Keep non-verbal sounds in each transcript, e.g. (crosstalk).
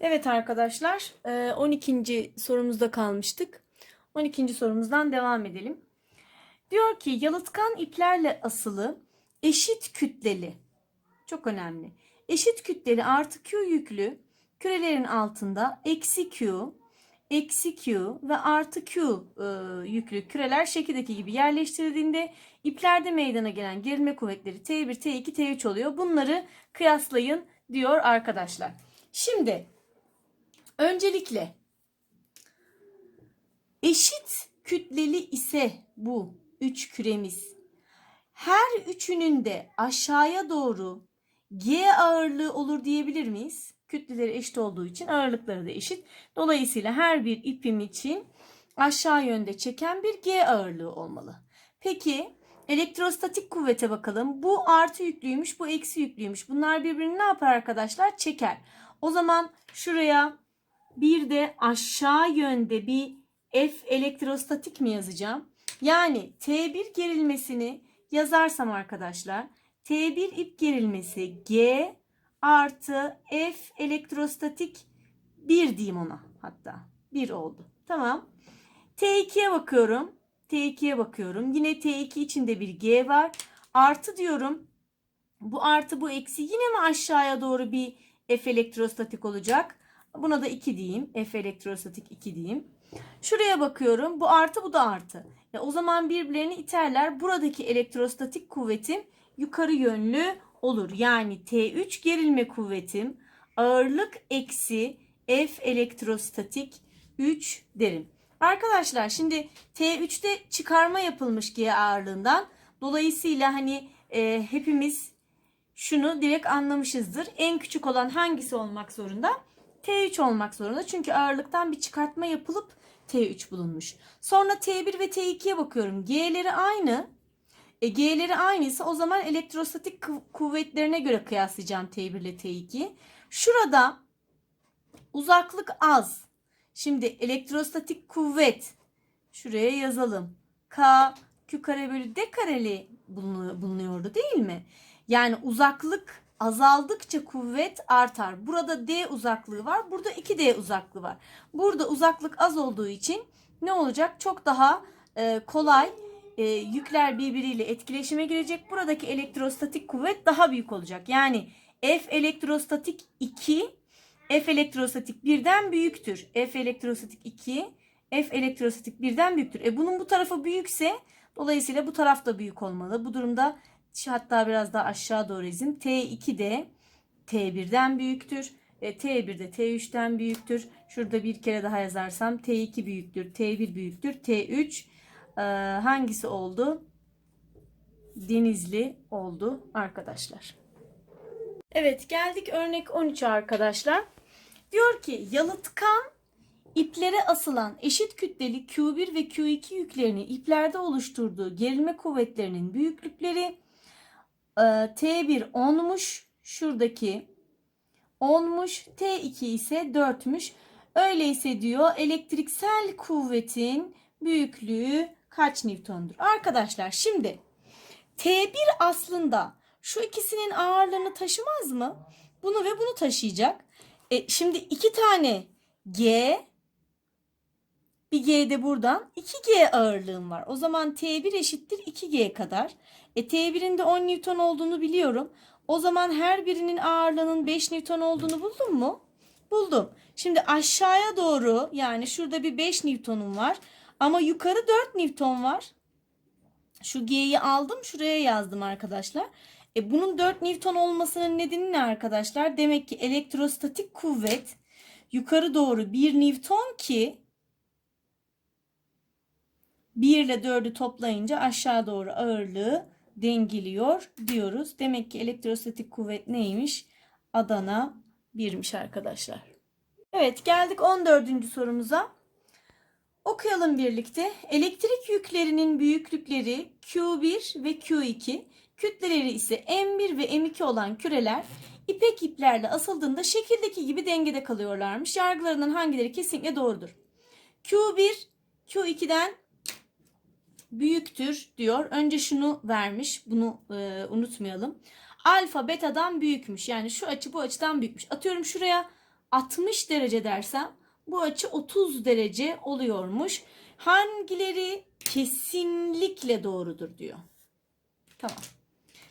Evet arkadaşlar, e, 12. sorumuzda kalmıştık. 12. sorumuzdan devam edelim. Diyor ki yalıtkan iplerle asılı eşit kütleli, çok önemli, eşit kütleli artı Q yüklü kürelerin altında eksi Q, eksi Q ve artı Q e, yüklü küreler şekildeki gibi yerleştirildiğinde iplerde meydana gelen gerilme kuvvetleri T1, T2, T3 oluyor. Bunları kıyaslayın diyor arkadaşlar. Şimdi öncelikle eşit kütleli ise bu üç küremiz her üçünün de aşağıya doğru G ağırlığı olur diyebilir miyiz? Kütleleri eşit olduğu için ağırlıkları da eşit. Dolayısıyla her bir ipim için aşağı yönde çeken bir G ağırlığı olmalı. Peki elektrostatik kuvvete bakalım. Bu artı yüklüymüş, bu eksi yüklüymüş. Bunlar birbirini ne yapar arkadaşlar? Çeker. O zaman şuraya bir de aşağı yönde bir F elektrostatik mi yazacağım? Yani T1 gerilmesini yazarsam arkadaşlar T1 ip gerilmesi G artı F elektrostatik 1 diyeyim ona hatta 1 oldu. Tamam. T2'ye bakıyorum. T2'ye bakıyorum. Yine T2 içinde bir G var. Artı diyorum. Bu artı bu eksi yine mi aşağıya doğru bir F elektrostatik olacak? Buna da 2 diyeyim. F elektrostatik 2 diyeyim. Şuraya bakıyorum. Bu artı bu da artı. E o zaman birbirlerini iterler. Buradaki elektrostatik kuvvetim yukarı yönlü olur. Yani T3 gerilme kuvvetim ağırlık eksi F elektrostatik 3 derim. Arkadaşlar şimdi T3'te çıkarma yapılmış G ağırlığından. Dolayısıyla hani e, hepimiz şunu direkt anlamışızdır. En küçük olan hangisi olmak zorunda? T3 olmak zorunda. Çünkü ağırlıktan bir çıkartma yapılıp T3 bulunmuş. Sonra T1 ve T2'ye bakıyorum. G'leri aynı. E, G'leri aynıysa o zaman elektrostatik kuvvetlerine göre kıyaslayacağım T1 ile T2. Şurada uzaklık az. Şimdi elektrostatik kuvvet şuraya yazalım. K Q kare bölü D kareli bulunuyor- bulunuyordu değil mi? Yani uzaklık azaldıkça kuvvet artar. Burada D uzaklığı var. Burada 2D uzaklığı var. Burada uzaklık az olduğu için ne olacak? Çok daha e, kolay e, yükler birbiriyle etkileşime girecek. Buradaki elektrostatik kuvvet daha büyük olacak. Yani F elektrostatik 2 F elektrostatik 1'den büyüktür. F elektrostatik 2 F elektrostatik 1'den büyüktür. E bunun bu tarafı büyükse dolayısıyla bu taraf da büyük olmalı. Bu durumda hatta biraz daha aşağı doğru izin. T2 de T1'den büyüktür. E, T1 de T3'ten büyüktür. Şurada bir kere daha yazarsam T2 büyüktür. T1 büyüktür. T3 e, hangisi oldu? Denizli oldu arkadaşlar. Evet geldik örnek 13'e arkadaşlar. Diyor ki yalıtkan iplere asılan eşit kütleli Q1 ve Q2 yüklerini iplerde oluşturduğu gerilme kuvvetlerinin büyüklükleri T1 10'muş. Şuradaki 10'muş. T2 ise 4'müş. Öyleyse diyor elektriksel kuvvetin büyüklüğü kaç Newton'dur? Arkadaşlar şimdi T1 aslında şu ikisinin ağırlığını taşımaz mı? Bunu ve bunu taşıyacak. E, şimdi iki tane G bir G de buradan 2G ağırlığım var. O zaman T1 eşittir 2G kadar. E, T1'in de 10 Newton olduğunu biliyorum. O zaman her birinin ağırlığının 5 Newton olduğunu buldum mu? Buldum. Şimdi aşağıya doğru yani şurada bir 5 Newton'um var. Ama yukarı 4 Newton var. Şu G'yi aldım şuraya yazdım arkadaşlar. E bunun 4 Newton olmasının nedeni ne arkadaşlar? Demek ki elektrostatik kuvvet yukarı doğru 1 Newton ki 1 ile 4'ü toplayınca aşağı doğru ağırlığı dengeliyor diyoruz. Demek ki elektrostatik kuvvet neymiş? Adana 1'miş arkadaşlar. Evet geldik 14. sorumuza. Okuyalım birlikte. Elektrik yüklerinin büyüklükleri Q1 ve Q2, kütleleri ise M1 ve M2 olan küreler ipek iplerle asıldığında şekildeki gibi dengede kalıyorlarmış. Yargılarından hangileri kesinlikle doğrudur? Q1 Q2'den büyüktür diyor. Önce şunu vermiş. Bunu e, unutmayalım. Alfa betadan büyükmüş. Yani şu açı bu açıdan büyükmüş. Atıyorum şuraya 60 derece dersem bu açı 30 derece oluyormuş. Hangileri kesinlikle doğrudur diyor. Tamam.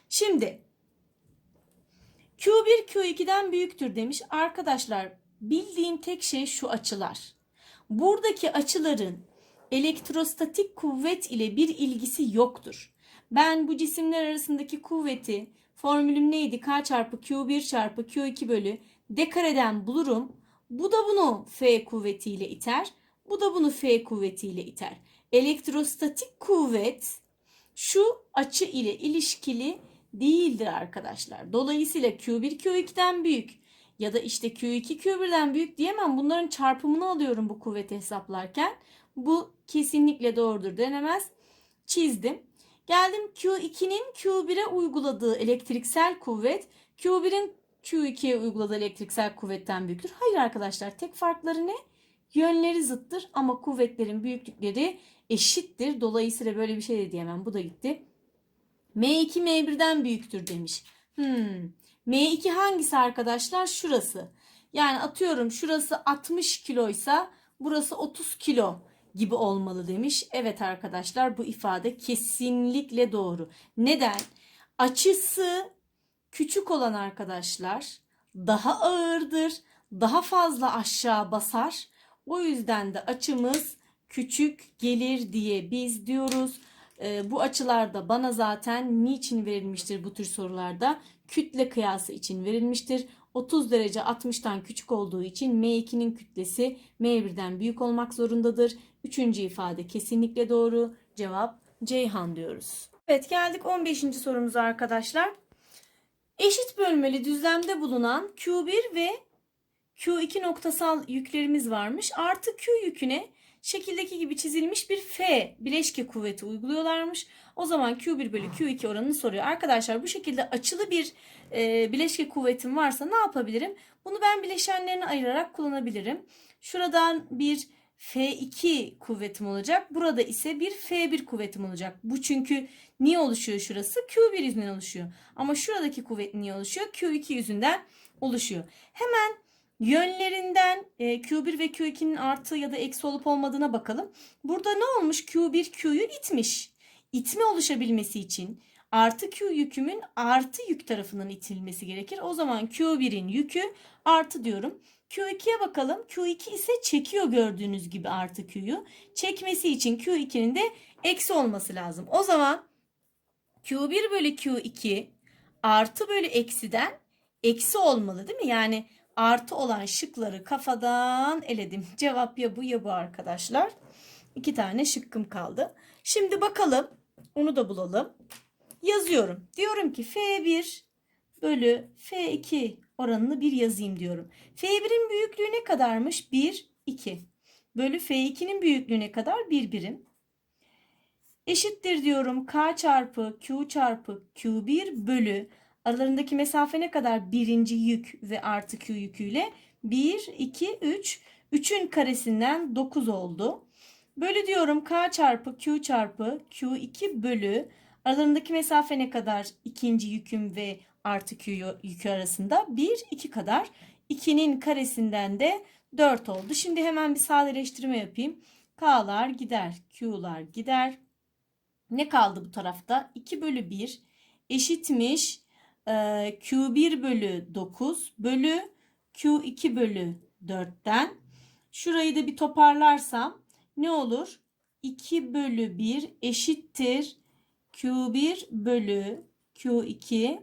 Şimdi Q1 Q2'den büyüktür demiş. Arkadaşlar bildiğim tek şey şu açılar. Buradaki açıların elektrostatik kuvvet ile bir ilgisi yoktur. Ben bu cisimler arasındaki kuvveti formülüm neydi? K çarpı Q1 çarpı Q2 bölü D kareden bulurum. Bu da bunu F kuvvetiyle iter. Bu da bunu F kuvvetiyle iter. Elektrostatik kuvvet şu açı ile ilişkili değildir arkadaşlar. Dolayısıyla Q1 Q2'den büyük ya da işte Q2 Q1'den büyük diyemem. Bunların çarpımını alıyorum bu kuvveti hesaplarken. Bu kesinlikle doğrudur denemez. Çizdim. Geldim Q2'nin Q1'e uyguladığı elektriksel kuvvet Q1'in Q2'ye uyguladığı elektriksel kuvvetten büyüktür. Hayır arkadaşlar tek farkları ne? Yönleri zıttır ama kuvvetlerin büyüklükleri eşittir. Dolayısıyla böyle bir şey de diyemem. Bu da gitti. M2 M1'den büyüktür demiş. Hmm. M2 hangisi arkadaşlar? Şurası. Yani atıyorum şurası 60 kiloysa burası 30 kilo gibi olmalı demiş. Evet arkadaşlar bu ifade kesinlikle doğru. Neden? Açısı küçük olan arkadaşlar daha ağırdır, daha fazla aşağı basar. O yüzden de açımız küçük gelir diye biz diyoruz. E, bu açılarda bana zaten niçin verilmiştir bu tür sorularda? Kütle kıyası için verilmiştir. 30 derece 60'tan küçük olduğu için M2'nin kütlesi M1'den büyük olmak zorundadır. Üçüncü ifade kesinlikle doğru. Cevap Ceyhan diyoruz. Evet geldik 15. sorumuza arkadaşlar. Eşit bölmeli düzlemde bulunan Q1 ve Q2 noktasal yüklerimiz varmış. Artı Q yüküne şekildeki gibi çizilmiş bir F bileşke kuvveti uyguluyorlarmış. O zaman Q1 bölü Q2 oranını soruyor. Arkadaşlar bu şekilde açılı bir e, bileşke kuvvetim varsa ne yapabilirim? Bunu ben bileşenlerine ayırarak kullanabilirim. Şuradan bir F2 kuvvetim olacak. Burada ise bir F1 kuvvetim olacak. Bu çünkü niye oluşuyor şurası? Q1 yüzünden oluşuyor. Ama şuradaki kuvvet niye oluşuyor? Q2 yüzünden oluşuyor. Hemen yönlerinden e, Q1 ve Q2'nin artı ya da eksi olup olmadığına bakalım. Burada ne olmuş? Q1 Q'yu itmiş. İtme oluşabilmesi için artı Q yükümün artı yük tarafından itilmesi gerekir. O zaman Q1'in yükü artı diyorum. Q2'ye bakalım. Q2 ise çekiyor gördüğünüz gibi artı Q'yu. Çekmesi için Q2'nin de eksi olması lazım. O zaman Q1 bölü Q2 artı bölü eksiden eksi olmalı değil mi? Yani artı olan şıkları kafadan eledim. Cevap ya bu ya bu arkadaşlar. İki tane şıkkım kaldı. Şimdi bakalım. Onu da bulalım. Yazıyorum. Diyorum ki F1 bölü F2 oranını bir yazayım diyorum. F1'in büyüklüğü ne kadarmış? 1, 2. Bölü F2'nin büyüklüğü ne kadar? 1 birim. Eşittir diyorum K çarpı Q çarpı Q1 bölü aralarındaki mesafe ne kadar? Birinci yük ve artı Q yüküyle 1, 2, 3. 3'ün karesinden 9 oldu. Bölü diyorum K çarpı Q çarpı Q2 bölü aralarındaki mesafe ne kadar? İkinci yüküm ve artı Q yükü arasında 1, 2 kadar. 2'nin karesinden de 4 oldu. Şimdi hemen bir sadeleştirme yapayım. K'lar gider, Q'lar gider. Ne kaldı bu tarafta? 2 bölü 1 eşitmiş Q1 bölü 9 bölü Q2 bölü 4'ten. Şurayı da bir toparlarsam ne olur? 2 bölü 1 eşittir Q1 bölü Q2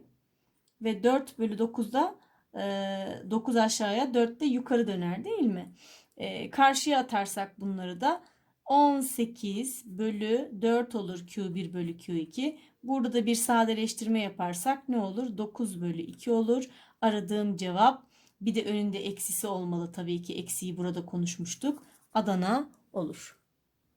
ve 4 bölü 9'da e, 9 aşağıya 4 de yukarı döner değil mi? E, karşıya atarsak bunları da 18 bölü 4 olur Q1 bölü Q2. Burada da bir sadeleştirme yaparsak ne olur? 9 bölü 2 olur. Aradığım cevap bir de önünde eksisi olmalı tabii ki eksiği burada konuşmuştuk. Adana olur.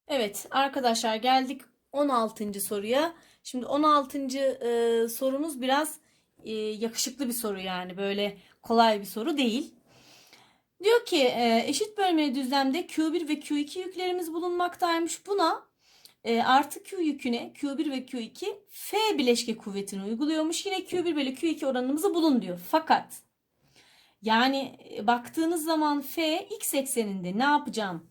Evet arkadaşlar geldik 16. soruya. Şimdi 16. E, sorumuz biraz e, yakışıklı bir soru yani böyle kolay bir soru değil. Diyor ki e, eşit bölmeli düzlemde Q1 ve Q2 yüklerimiz bulunmaktaymış. Buna e, artı Q yüküne Q1 ve Q2 F bileşke kuvvetini uyguluyormuş. Yine Q1 bölü Q2 oranımızı bulun diyor. Fakat Yani e, baktığınız zaman F x ekseninde ne yapacağım?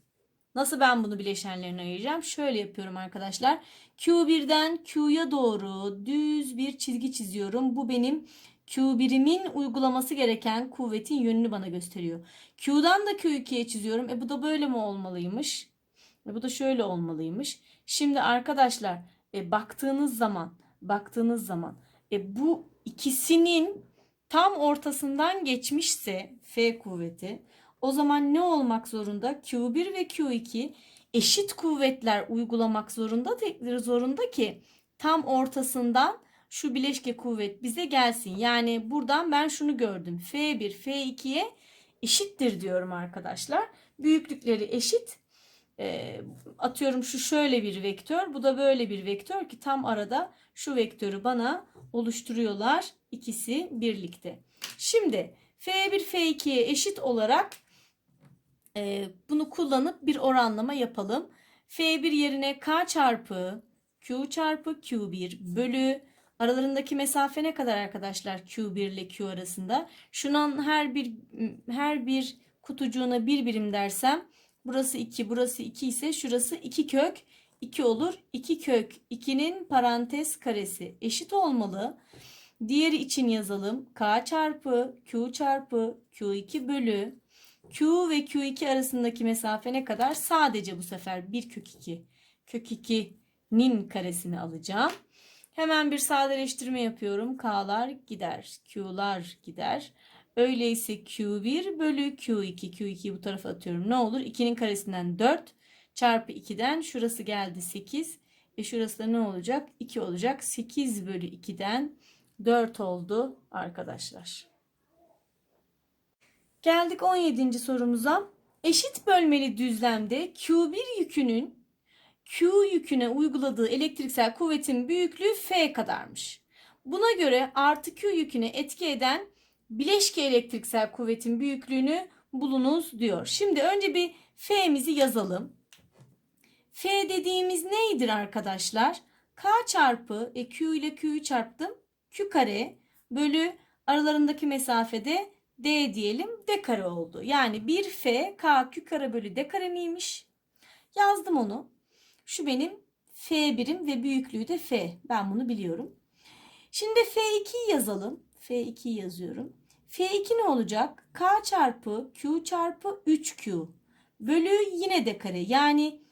Nasıl ben bunu bileşenlerine ayıracağım? Şöyle yapıyorum arkadaşlar. Q1'den Q'ya doğru düz bir çizgi çiziyorum. Bu benim Q1'imin uygulaması gereken kuvvetin yönünü bana gösteriyor. Q'dan da Q2'ye çiziyorum. E bu da böyle mi olmalıymış? E bu da şöyle olmalıymış. Şimdi arkadaşlar e, baktığınız zaman baktığınız zaman e, bu ikisinin tam ortasından geçmişse F kuvveti o zaman ne olmak zorunda? Q1 ve Q2 eşit kuvvetler uygulamak zorunda zorunda ki tam ortasından şu bileşke kuvvet bize gelsin. Yani buradan ben şunu gördüm. F1 F2'ye eşittir diyorum arkadaşlar. Büyüklükleri eşit. E, atıyorum şu şöyle bir vektör. Bu da böyle bir vektör ki tam arada şu vektörü bana oluşturuyorlar. ikisi birlikte. Şimdi F1 F2'ye eşit olarak e, bunu kullanıp bir oranlama yapalım. F1 yerine K çarpı Q çarpı Q1 bölü aralarındaki mesafe ne kadar arkadaşlar Q1 ile Q arasında? Şunun her bir her bir kutucuğuna bir birim dersem burası 2 burası 2 ise şurası 2 kök 2 olur. 2 kök 2'nin parantez karesi eşit olmalı. Diğeri için yazalım. K çarpı Q çarpı Q2 bölü Q ve Q2 arasındaki mesafe ne kadar? Sadece bu sefer 1 kök 2. Kök 2'nin karesini alacağım. Hemen bir sadeleştirme yapıyorum. K'lar gider. Q'lar gider. Öyleyse Q1 bölü Q2. Q2'yi bu tarafa atıyorum. Ne olur? 2'nin karesinden 4 çarpı 2'den şurası geldi 8. E şurası da ne olacak? 2 olacak. 8 bölü 2'den 4 oldu arkadaşlar. Geldik 17. sorumuza. Eşit bölmeli düzlemde Q1 yükünün Q yüküne uyguladığı elektriksel kuvvetin büyüklüğü F kadarmış. Buna göre artı Q yüküne etki eden bileşke elektriksel kuvvetin büyüklüğünü bulunuz diyor. Şimdi önce bir F'mizi yazalım. F dediğimiz neydir arkadaşlar? K çarpı e, Q ile Q'yu çarptım. Q kare bölü aralarındaki mesafede D diyelim D kare oldu. Yani 1 F K Q kare bölü D kare miymiş? Yazdım onu. Şu benim F birim ve büyüklüğü de F. Ben bunu biliyorum. Şimdi F2'yi yazalım. F2'yi yazıyorum. F2 ne olacak? K çarpı Q çarpı 3Q bölü yine D kare. Yani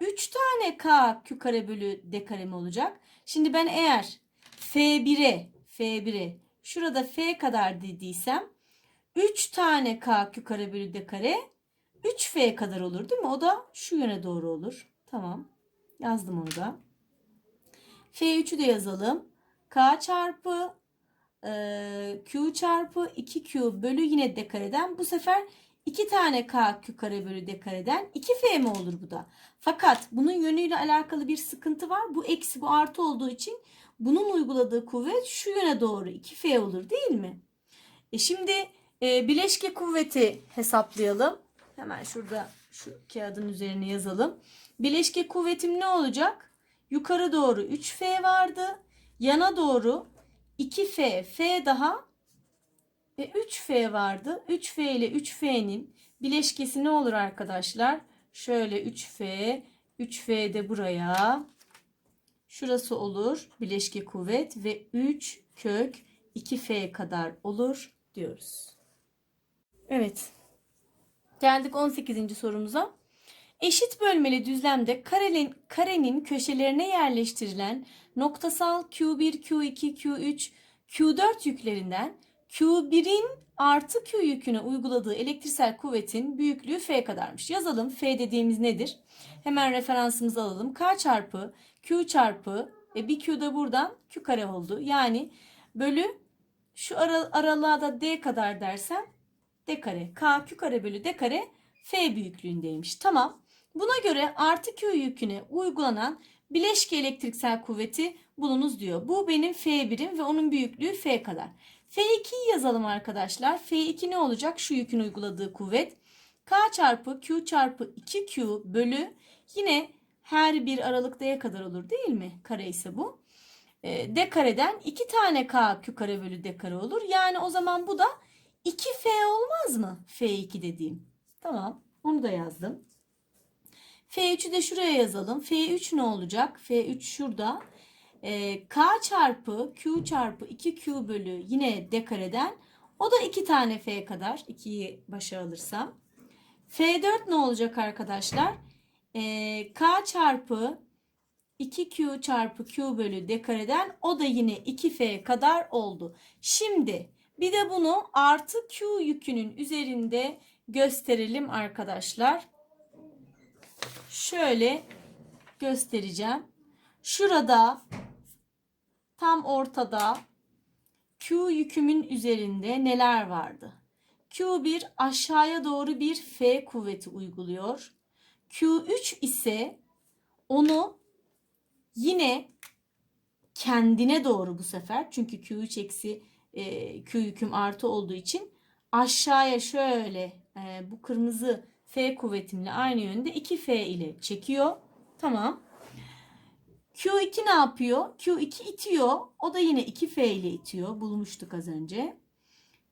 3 tane K Q kare bölü D kare mi olacak? Şimdi ben eğer F1'e F1'e şurada F kadar dediysem 3 tane K Q kare bölü D kare 3F kadar olur değil mi? O da şu yöne doğru olur. Tamam. Yazdım onu da. F3'ü de yazalım. K çarpı Q çarpı 2Q bölü yine D kareden bu sefer 2 tane K Q kare bölü D kareden 2F mi olur bu da? Fakat bunun yönüyle alakalı bir sıkıntı var. Bu eksi bu artı olduğu için bunun uyguladığı kuvvet şu yöne doğru 2F olur değil mi? E şimdi e, bileşke kuvveti hesaplayalım. Hemen şurada şu kağıdın üzerine yazalım. Bileşke kuvvetim ne olacak? Yukarı doğru 3F vardı. Yana doğru 2F, F daha ve 3F vardı. 3F ile 3F'nin bileşkesi ne olur arkadaşlar? Şöyle 3F, 3F de buraya. Şurası olur bileşke kuvvet ve 3 kök 2F kadar olur diyoruz. Evet. Geldik 18. sorumuza. Eşit bölmeli düzlemde karenin, karenin köşelerine yerleştirilen noktasal Q1, Q2, Q3, Q4 yüklerinden Q1'in artı Q yüküne uyguladığı elektriksel kuvvetin büyüklüğü F kadarmış. Yazalım. F dediğimiz nedir? Hemen referansımızı alalım. K çarpı Q çarpı e bir Q da buradan Q kare oldu. Yani bölü şu ara, aralığa da D kadar dersem D kare. K Q kare bölü D kare F büyüklüğündeymiş. Tamam. Buna göre artı Q yüküne uygulanan bileşke elektriksel kuvveti bulunuz diyor. Bu benim F birim ve onun büyüklüğü F kadar. F2'yi yazalım arkadaşlar. F2 ne olacak? Şu yükün uyguladığı kuvvet. K çarpı Q çarpı 2Q bölü yine her bir aralık D'ye kadar olur değil mi? Kare ise bu. E, D kareden 2 tane K Q kare bölü D kare olur. Yani o zaman bu da 2F olmaz mı? F2 dediğim. Tamam. Onu da yazdım. F3'ü de şuraya yazalım. F3 ne olacak? F3 şurada. Ee, K çarpı Q çarpı 2Q bölü yine D kareden. O da 2 tane F kadar. 2'yi başa alırsam. F4 ne olacak arkadaşlar? Ee, K çarpı 2Q çarpı Q bölü D kareden o da yine 2F kadar oldu. Şimdi bir de bunu artı Q yükünün üzerinde gösterelim arkadaşlar. Şöyle göstereceğim. Şurada tam ortada Q yükümün üzerinde neler vardı? Q1 aşağıya doğru bir F kuvveti uyguluyor. Q3 ise onu yine kendine doğru bu sefer çünkü Q3 eksi e, Q yüküm artı olduğu için aşağıya şöyle e, bu kırmızı F kuvvetimle aynı yönde 2F ile çekiyor. Tamam. Q2 ne yapıyor? Q2 itiyor. O da yine 2F ile itiyor. Bulmuştuk az önce.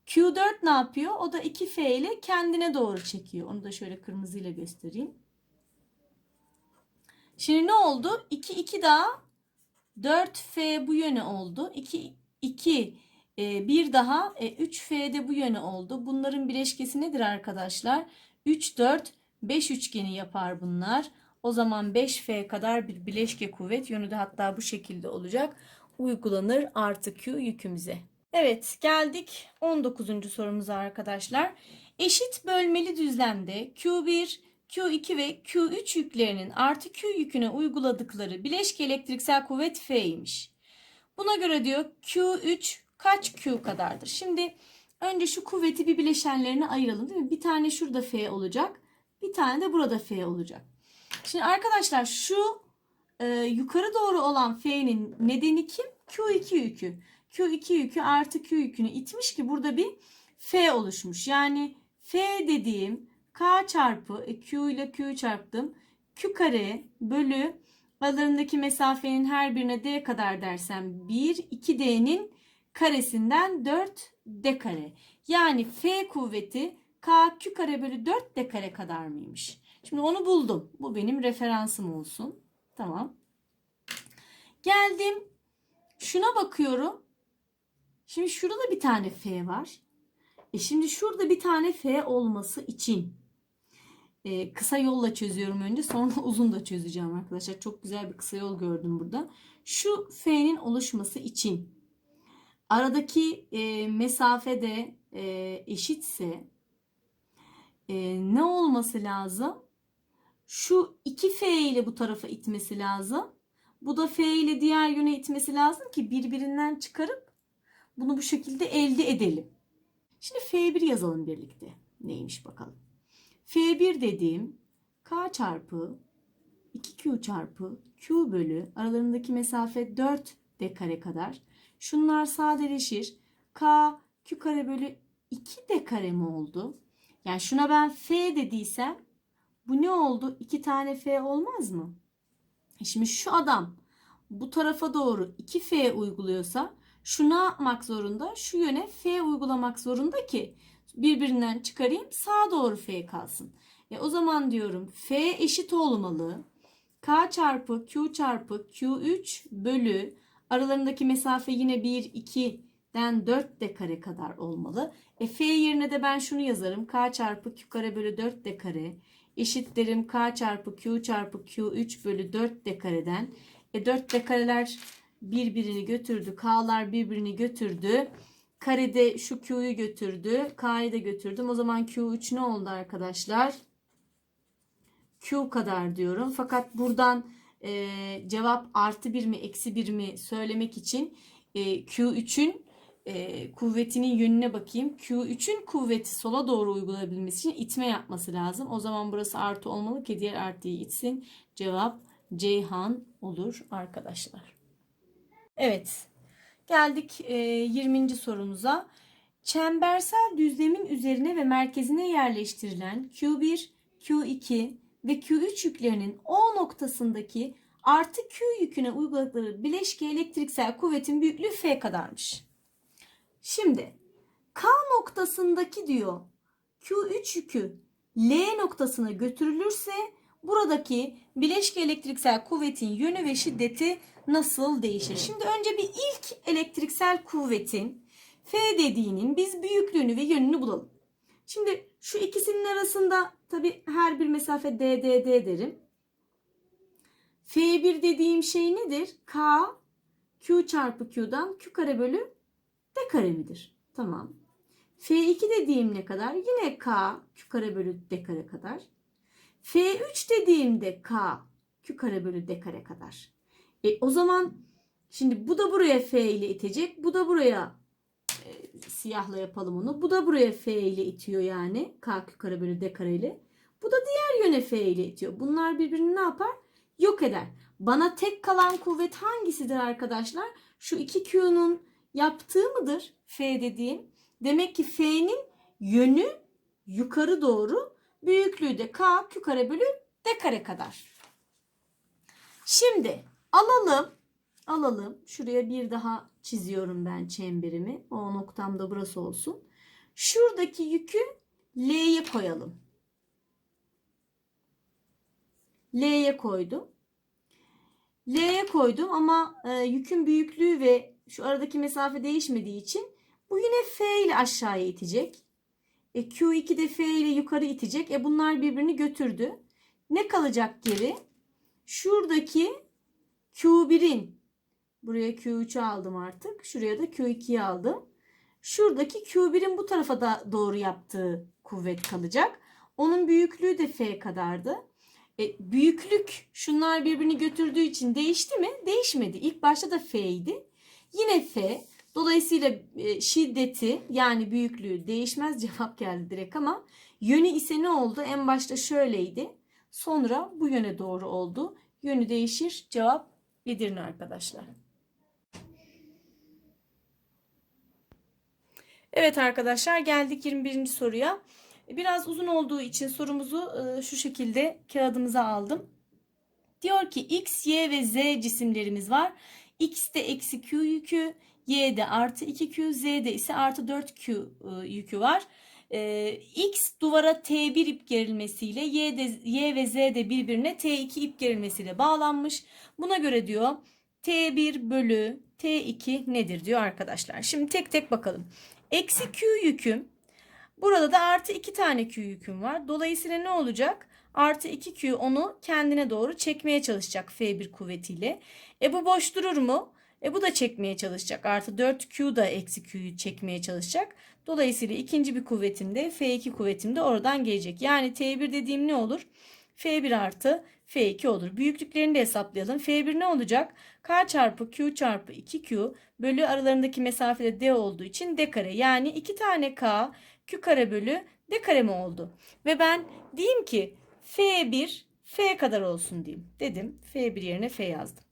Q4 ne yapıyor? O da 2F ile kendine doğru çekiyor. Onu da şöyle kırmızıyla göstereyim. Şimdi ne oldu? 2 2 daha 4F bu yöne oldu. 2 2 e, bir daha e, 3F de bu yöne oldu. Bunların bileşkesi nedir arkadaşlar? 3 4 5 üçgeni yapar bunlar. O zaman 5F kadar bir bileşke kuvvet yönü de hatta bu şekilde olacak. Uygulanır artı Q yükümüze. Evet geldik 19. sorumuza arkadaşlar. Eşit bölmeli düzlemde Q1, Q2 ve Q3 yüklerinin artı Q yüküne uyguladıkları bileşke elektriksel kuvvet F'ymiş. Buna göre diyor Q3 kaç Q kadardır? Şimdi önce şu kuvveti bir bileşenlerine ayıralım değil mi? Bir tane şurada F olacak. Bir tane de burada F olacak. Şimdi arkadaşlar şu e, yukarı doğru olan F'nin nedeni kim? Q2 yükü. Q2 yükü artı Q yükünü itmiş ki burada bir F oluşmuş. Yani F dediğim K çarpı e, Q ile Q'yu çarptım. Q kare bölü aralarındaki mesafenin her birine D kadar dersem 1, 2D'nin karesinden 4 D kare. Yani F kuvveti K Q kare bölü 4 D kare kadar mıymış? Şimdi onu buldum. Bu benim referansım olsun. Tamam. Geldim. Şuna bakıyorum. Şimdi şurada bir tane F var. E şimdi şurada bir tane F olması için e, kısa yolla çözüyorum önce sonra (laughs) uzun da çözeceğim arkadaşlar. Çok güzel bir kısa yol gördüm burada. Şu F'nin oluşması için aradaki e, mesafe de e, eşitse e, ne olması lazım? Şu 2F ile bu tarafa itmesi lazım. Bu da F ile diğer yöne itmesi lazım ki birbirinden çıkarıp bunu bu şekilde elde edelim. Şimdi F1 yazalım birlikte. Neymiş bakalım. F1 dediğim K çarpı 2Q çarpı Q bölü aralarındaki mesafe 4 D kare kadar. Şunlar sadeleşir. K Q kare bölü 2 D kare mi oldu? Yani şuna ben F dediysem bu ne oldu? 2 tane F olmaz mı? E Şimdi şu adam bu tarafa doğru 2F uyguluyorsa şu ne yapmak zorunda? Şu yöne F uygulamak zorunda ki birbirinden çıkarayım sağa doğru F kalsın. E o zaman diyorum F eşit olmalı. K çarpı Q çarpı Q3 bölü aralarındaki mesafe yine 1 2'den 4 de kare kadar olmalı. E F yerine de ben şunu yazarım. K çarpı Q kare bölü 4 de kare eşitlerim K çarpı Q çarpı Q3 bölü 4 de kareden. E 4 de kareler birbirini götürdü. K'lar birbirini götürdü. Karede şu Q'yu götürdü. K'yı da götürdüm. O zaman Q3 ne oldu arkadaşlar? Q kadar diyorum. Fakat buradan e, cevap artı bir mi eksi bir mi söylemek için e, Q3'ün e, kuvvetinin yönüne bakayım. Q3'ün kuvveti sola doğru uygulayabilmesi için itme yapması lazım. O zaman burası artı olmalı ki diğer artıyı itsin. Cevap Ceyhan olur arkadaşlar. Evet. Geldik e, 20. sorumuza. Çembersel düzlemin üzerine ve merkezine yerleştirilen Q1, Q2 ve Q3 yüklerinin O noktasındaki artı Q yüküne uyguladıkları bileşke elektriksel kuvvetin büyüklüğü F kadarmış. Şimdi K noktasındaki diyor Q3 yükü L noktasına götürülürse buradaki bileşke elektriksel kuvvetin yönü ve şiddeti nasıl değişir? Şimdi önce bir ilk elektriksel kuvvetin F dediğinin biz büyüklüğünü ve yönünü bulalım. Şimdi şu ikisinin arasında tabi her bir mesafe d, d, d derim. F1 dediğim şey nedir? K Q çarpı Q'dan Q kare bölü D kare midir? Tamam. F2 dediğim ne kadar? Yine K Q kare bölü D kare kadar. F3 dediğimde K Q kare bölü D kare kadar. E o zaman şimdi bu da buraya F ile itecek. Bu da buraya siyahla yapalım onu. Bu da buraya F ile itiyor yani. K kare bölü D kare ile. Bu da diğer yöne F ile itiyor. Bunlar birbirini ne yapar? Yok eder. Bana tek kalan kuvvet hangisidir arkadaşlar? Şu 2Q'nun yaptığı mıdır F dediğim? Demek ki F'nin yönü yukarı doğru. Büyüklüğü de K kare bölü D kare kadar. Şimdi alalım. Alalım. Şuraya bir daha çiziyorum ben çemberimi. O noktam da burası olsun. Şuradaki yükü L'ye koyalım. L'ye koydum. L'ye koydum ama e, yükün büyüklüğü ve şu aradaki mesafe değişmediği için bu yine F ile aşağıya itecek. E, Q2 de F ile yukarı itecek. E, bunlar birbirini götürdü. Ne kalacak geri? Şuradaki Q1'in buraya Q3'ü aldım artık. Şuraya da Q2'yi aldım. Şuradaki Q1'in bu tarafa da doğru yaptığı kuvvet kalacak. Onun büyüklüğü de F kadardı. E, büyüklük şunlar birbirini götürdüğü için değişti mi? Değişmedi. İlk başta da F idi. Yine F. Dolayısıyla e, şiddeti yani büyüklüğü değişmez (laughs) cevap geldi direkt ama yönü ise ne oldu? En başta şöyleydi. Sonra bu yöne doğru oldu. Yönü değişir. Cevap Edirne arkadaşlar. Evet arkadaşlar geldik 21. soruya. Biraz uzun olduğu için sorumuzu e, şu şekilde kağıdımıza aldım. Diyor ki X, Y ve Z cisimlerimiz var. X'te eksi Q yükü, Y'de artı 2Q, Z'de ise artı 4Q e, yükü var. E, X duvara T1 ip gerilmesiyle Y, de, y ve Z de birbirine T2 ip gerilmesiyle bağlanmış. Buna göre diyor T1 bölü T2 nedir diyor arkadaşlar. Şimdi tek tek bakalım. Eksi Q yüküm Burada da artı 2 tane Q yüküm var. Dolayısıyla ne olacak? Artı 2 Q onu kendine doğru çekmeye çalışacak F1 kuvvetiyle. E bu boş durur mu? E bu da çekmeye çalışacak. Artı 4 Q da eksi Q'yu çekmeye çalışacak. Dolayısıyla ikinci bir kuvvetim de F2 kuvvetim de oradan gelecek. Yani T1 dediğim ne olur? F1 artı F2 olur. Büyüklüklerini de hesaplayalım. F1 ne olacak? K çarpı Q çarpı 2Q bölü aralarındaki mesafede D olduğu için D kare. Yani 2 tane K Q kare bölü D kare mi oldu? Ve ben diyeyim ki F1 F kadar olsun diyeyim. Dedim. F1 yerine F yazdım.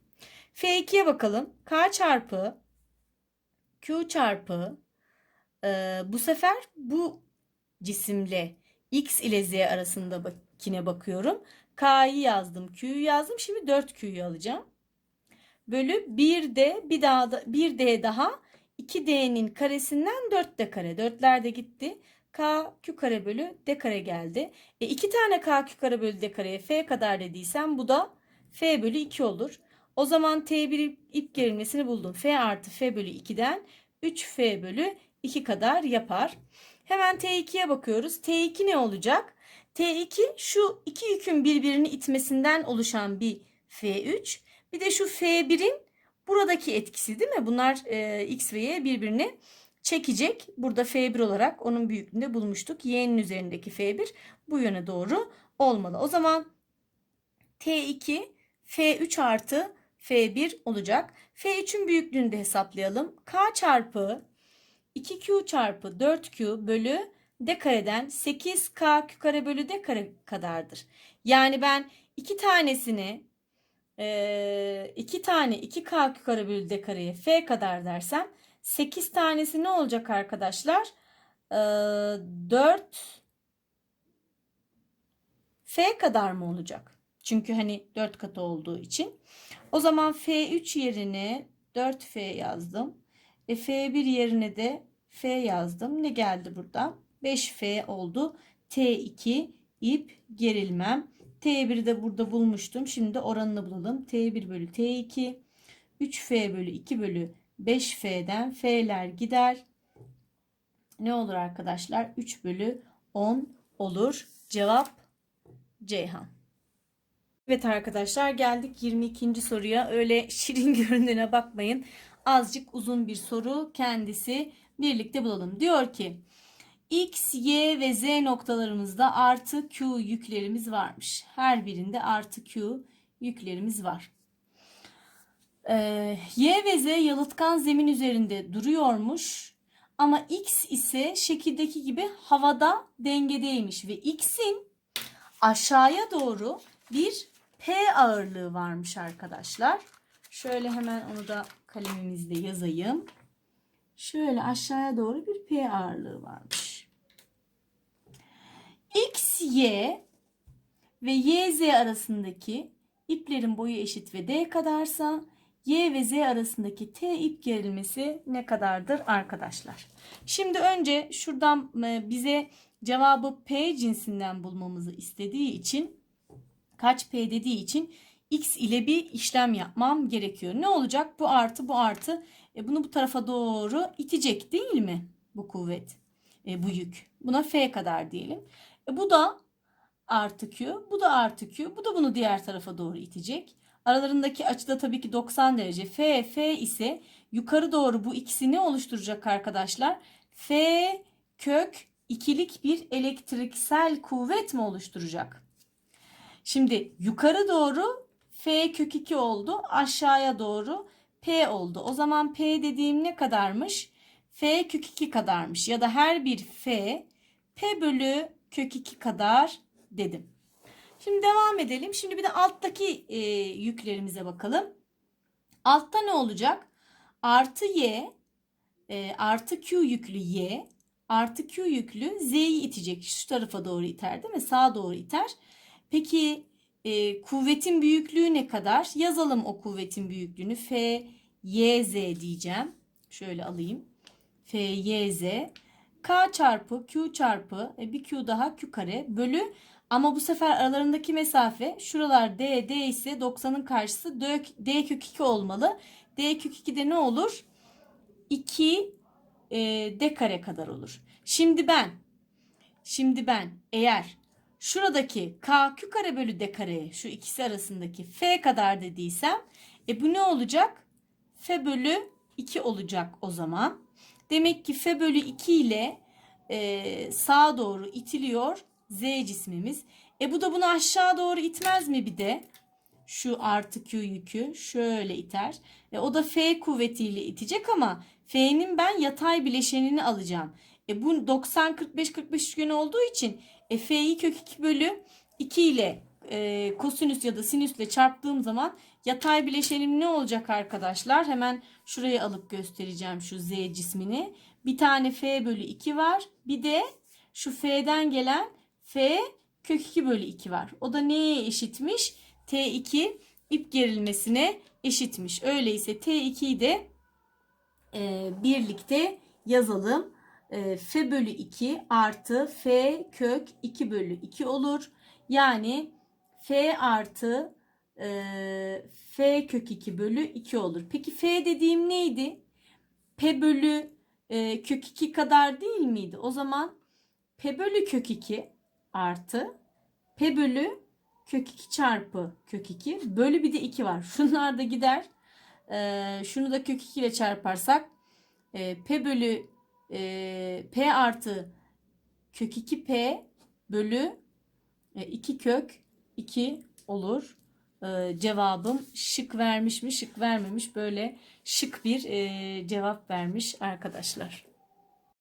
F2'ye bakalım. K çarpı Q çarpı e, bu sefer bu cisimle X ile Z arasında bakine bakıyorum. K'yı yazdım. Q'yu yazdım. Şimdi 4Q'yu alacağım. Bölü 1D bir daha da 1D daha 2D'nin karesinden 4D kare. 4'ler de gitti. K Q kare bölü D kare geldi. E 2 tane K Q kare bölü D kareye F kadar dediysem bu da F bölü 2 olur. O zaman T1 ip gerilmesini buldum. F artı F bölü 2'den 3F bölü 2 kadar yapar. Hemen T2'ye bakıyoruz. T2 ne olacak? T2 şu iki yükün birbirini itmesinden oluşan bir F3. Bir de şu F1'in buradaki etkisi değil mi? Bunlar e, X ve Y birbirini çekecek. Burada F1 olarak onun büyüklüğünde bulmuştuk. Y'nin üzerindeki F1 bu yöne doğru olmalı. O zaman T2 F3 artı F1 olacak. F3'ün büyüklüğünü de hesaplayalım. K çarpı 2Q çarpı 4Q bölü D kareden 8K Q kare bölü D kare kadardır. Yani ben iki tanesini iki tane 2K Q kare bölü D kareye F kadar dersem 8 tanesi ne olacak arkadaşlar? 4 F kadar mı olacak? Çünkü hani 4 katı olduğu için. O zaman F3 yerine 4F yazdım. E, F1 yerine de F yazdım. Ne geldi burada? 5F oldu. T2 ip gerilmem. T1'i de burada bulmuştum. Şimdi oranını bulalım. T1 bölü T2 3F bölü 2 bölü 5F'den F'ler gider. Ne olur arkadaşlar? 3 bölü 10 olur. Cevap Ceyhan. Evet arkadaşlar geldik 22. soruya. Öyle (laughs) şirin göründüğüne bakmayın. Azıcık uzun bir soru kendisi. Birlikte bulalım. Diyor ki X, Y ve Z noktalarımızda artı Q yüklerimiz varmış. Her birinde artı Q yüklerimiz var. Ee, y ve Z yalıtkan zemin üzerinde duruyormuş. Ama X ise şekildeki gibi havada dengedeymiş ve X'in aşağıya doğru bir P ağırlığı varmış arkadaşlar. Şöyle hemen onu da kalemimizde yazayım. Şöyle aşağıya doğru bir P ağırlığı varmış. X, Y ve Y, Z arasındaki iplerin boyu eşit ve D kadarsa Y ve Z arasındaki T ip gerilmesi ne kadardır arkadaşlar? Şimdi önce şuradan e, bize cevabı P cinsinden bulmamızı istediği için kaç P dediği için X ile bir işlem yapmam gerekiyor. Ne olacak? Bu artı bu artı e, bunu bu tarafa doğru itecek değil mi? Bu kuvvet, e, bu yük. Buna F kadar diyelim. E, bu da artı Q, bu da artı Q, bu da bunu diğer tarafa doğru itecek. Aralarındaki açı da tabii ki 90 derece. F, F ise yukarı doğru bu ikisi ne oluşturacak arkadaşlar? F kök ikilik bir elektriksel kuvvet mi oluşturacak? Şimdi yukarı doğru F kök 2 oldu. Aşağıya doğru P oldu. O zaman P dediğim ne kadarmış? F kök 2 kadarmış. Ya da her bir F P bölü kök 2 kadar dedim. Şimdi devam edelim. Şimdi bir de alttaki e, yüklerimize bakalım. Altta ne olacak? Artı Y e, artı Q yüklü Y artı Q yüklü Z'yi itecek. Şu tarafa doğru iter değil mi? Sağa doğru iter. Peki e, kuvvetin büyüklüğü ne kadar? Yazalım o kuvvetin büyüklüğünü. F, Y, Z diyeceğim. Şöyle alayım. F, Y, Z. K çarpı Q çarpı e, bir Q daha Q kare bölü ama bu sefer aralarındaki mesafe şuralar D, D ise 90'ın karşısı D, D kök 2 olmalı. D kök 2 de ne olur? 2 e, D kare kadar olur. Şimdi ben şimdi ben eğer şuradaki K Q kare bölü D kareye şu ikisi arasındaki F kadar dediysem e bu ne olacak? F bölü 2 olacak o zaman. Demek ki F bölü 2 ile e, sağa doğru itiliyor Z cismimiz. E bu da bunu aşağı doğru itmez mi bir de? Şu artı Q yükü şöyle iter. E o da F kuvvetiyle itecek ama F'nin ben yatay bileşenini alacağım. E bu 90 45 45 üçgeni olduğu için e, kök 2 bölü 2 ile e, kosinüs ya da sinüsle çarptığım zaman yatay bileşenim ne olacak arkadaşlar? Hemen şuraya alıp göstereceğim şu Z cismini. Bir tane F bölü 2 var. Bir de şu F'den gelen F kök 2 bölü 2 var. O da neye eşitmiş? T2 ip gerilmesine eşitmiş. Öyleyse T2'yi de e, birlikte yazalım. E, F bölü 2 artı F kök 2 bölü 2 olur. Yani F artı e, F kök 2 bölü 2 olur. Peki F dediğim neydi? P bölü e, kök 2 kadar değil miydi? O zaman P bölü kök 2 artı P bölü kök 2 çarpı kök 2 bölü bir de 2 var. (laughs) Şunlar da gider. Ee, şunu da kök 2 ile çarparsak e, P bölü e, P artı kök 2 P bölü e, 2 kök 2 olur. Ee, cevabım şık vermiş mi şık vermemiş böyle şık bir e, cevap vermiş arkadaşlar.